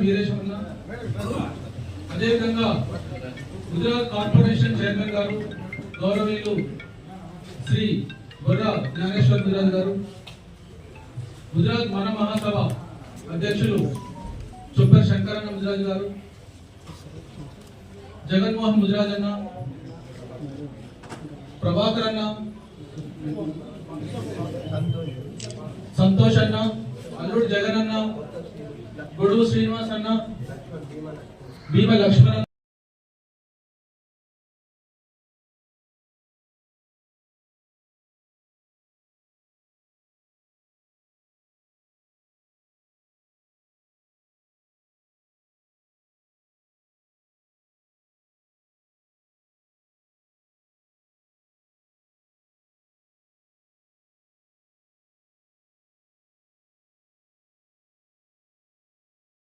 వీరేశమన్న అదేవిధంగా Gujarat corporation chairman గారు గౌరవీయులు శ్రీ బొర్రా జ్ఞానేశ్వర్ గుజరాత్ గారు గుజరాత్ మన మహాసభ అధ్యక్షులు చుప్పర్ శంకరన్న ముజరాజ్ గారు జగన్మోహన్ ముజరాజ్ అన్న ప్రభాకర్ అన్న సంతోష్ అన్న అల్లుడు జగన్ అన్న గొడుగు శ్రీనివాస్ అన్న భీమ లక్ష్మణ్.